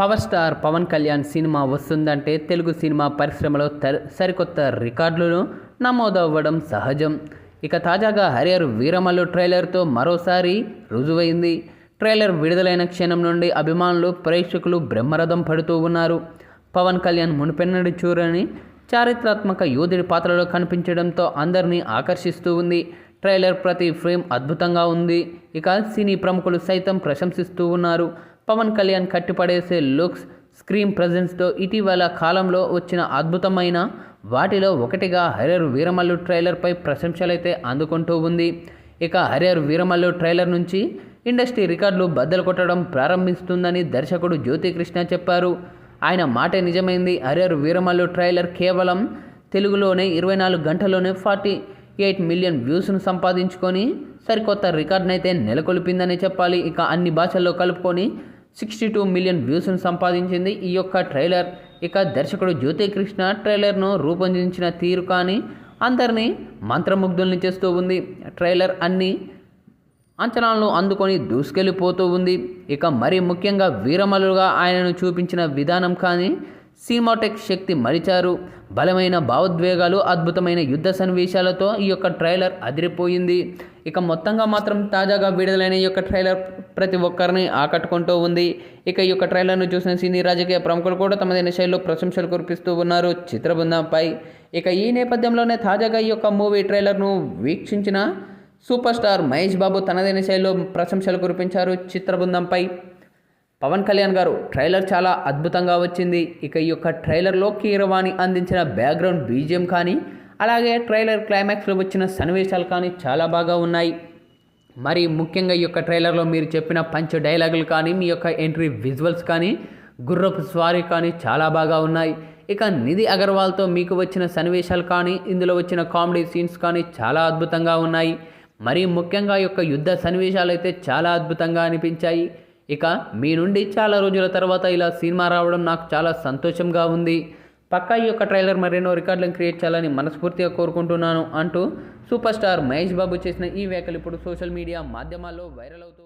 Power star Pawan Kalyan cinema వస్తుందంటే Telugu cinema పరిశ్రమలో తర్- సరికొత్త రికార్డులను నమోదవ్వడం సహజం. ఇక తాజాగా హరియర్ వీరమల్లు ట్రైలర్తో మరోసారి రుజువైంది. ట్రైలర్ విడుదలైన క్షణం నుండి అభిమానులు ప్రేక్షకులు బ్రహ్మరథం పడుతూ ఉన్నారు. పవన్ కళ్యాణ్ మునిపెన్నడి చూరని చారిత్రాత్మక యోధుడి పాత్రలో కనిపించడంతో అందరినీ ఆకర్షిస్తూ ఉంది. ట్రైలర్ ప్రతి ఫ్రేమ్ అద్భుతంగా ఉంది. ఇక సినీ ప్రముఖులు సైతం ప్రశంసిస్తూ ఉన్నారు. పవన్ కళ్యాణ్ కట్టిపడేసే లుక్స్ స్క్రీన్ ప్రజెన్స్తో ఇటీవల కాలంలో వచ్చిన అద్భుతమైన వాటిలో ఒకటిగా హరియర్ వీరమల్లు ట్రైలర్పై ప్రశంసలైతే అందుకుంటూ ఉంది. ఇక హరియర్ వీరమల్లు ట్రైలర్ నుంచి ఇండస్ట్రీ రికార్డులు బద్దలు కొట్టడం ప్రారంభిస్తుందని దర్శకుడు జ్యోతికృష్ణ చెప్పారు. ఆయన మాట నిజమైంది హరియర్ వీరమల్లు ట్రైలర్ కేవలం తెలుగులోనే ఇరవై నాలుగు గంటల్లోనే ఫార్టీ ఎయిట్ మిలియన్ వ్యూస్ను సంపాదించుకొని సరికొత్త రికార్డునైతే నెలకొల్పిందని చెప్పాలి. ఇక అన్ని భాషల్లో కలుపుకొని సిక్స్టీ టూ మిలియన్ వ్యూస్ను సంపాదించింది ఈ యొక్క ట్రైలర్. ఇక దర్శకుడు జ్యోతికృష్ణ ట్రైలర్ను రూపొందించిన తీరు కానీ అందరినీ మంత్రముగ్ధుల్ని చేస్తూ ఉంది. ట్రైలర్ అన్ని అంచనాలను అందుకొని దూసుకెళ్ళిపోతూ ఉంది. ఇక మరీ ముఖ్యంగా వీరమలుగా ఆయనను చూపించిన విధానం కానీ సినిమాటెక్ శక్తి మరిచారు. బలమైన భావోద్వేగాలు అద్భుతమైన యుద్ధ సన్నివేశాలతో ఈ యొక్క ట్రైలర్ అదిరిపోయింది. ఇక మొత్తంగా మాత్రం తాజాగా విడుదలైన ఈ యొక్క ట్రైలర్ ప్రతి ఒక్కరిని ఆకట్టుకుంటూ ఉంది. ఇక ఈ యొక్క ట్రైలర్ను చూసిన సినీ రాజకీయ ప్రముఖులు కూడా తమదైన శైలిలో ప్రశంసలు కురిపిస్తూ ఉన్నారు చిత్రబృందంపై. ఇక ఈ నేపథ్యంలోనే తాజాగా ఈ యొక్క మూవీ ట్రైలర్ను వీక్షించిన సూపర్ స్టార్ మహేష్ బాబు తనదైన శైలిలో ప్రశంసలు కురిపించారు చిత్రబృందంపై. పవన్ కళ్యాణ్ గారు ట్రైలర్ చాలా అద్భుతంగా వచ్చింది. ఇక ఈ యొక్క ట్రైలర్లో కీరవాణి అందించిన బ్యాక్గ్రౌండ్ బీజియం కానీ అలాగే ట్రైలర్ క్లైమాక్స్లో వచ్చిన సన్నివేశాలు కానీ చాలా బాగా ఉన్నాయి. మరి ముఖ్యంగా ఈ యొక్క ట్రైలర్లో మీరు చెప్పిన పంచ్ డైలాగులు కానీ మీ యొక్క ఎంట్రీ విజువల్స్ కానీ గుర్రపు స్వారీ కానీ చాలా బాగా ఉన్నాయి. ఇక నిధి అగర్వాల్తో మీకు వచ్చిన సన్నివేశాలు కానీ ఇందులో వచ్చిన కామెడీ సీన్స్ కానీ చాలా అద్భుతంగా ఉన్నాయి. మరి ముఖ్యంగా ఈ యొక్క యుద్ధ సన్నివేశాలు అయితే చాలా అద్భుతంగా అనిపించాయి. ఇక మీ నుండి చాలా రోజుల తర్వాత ఇలా సినిమా రావడం నాకు చాలా సంతోషంగా ఉంది. పక్కా ఈ యొక్క ట్రైలర్ మరెన్నో రికార్డులను క్రియేట్ చేయాలని మనస్ఫూర్తిగా కోరుకుంటున్నాను అంటూ సూపర్ స్టార్ మహేష్ బాబు చేసిన ఈ వ్యాఖ్యలు ఇప్పుడు సోషల్ మీడియా మాధ్యమాల్లో వైరల్ అవుతూ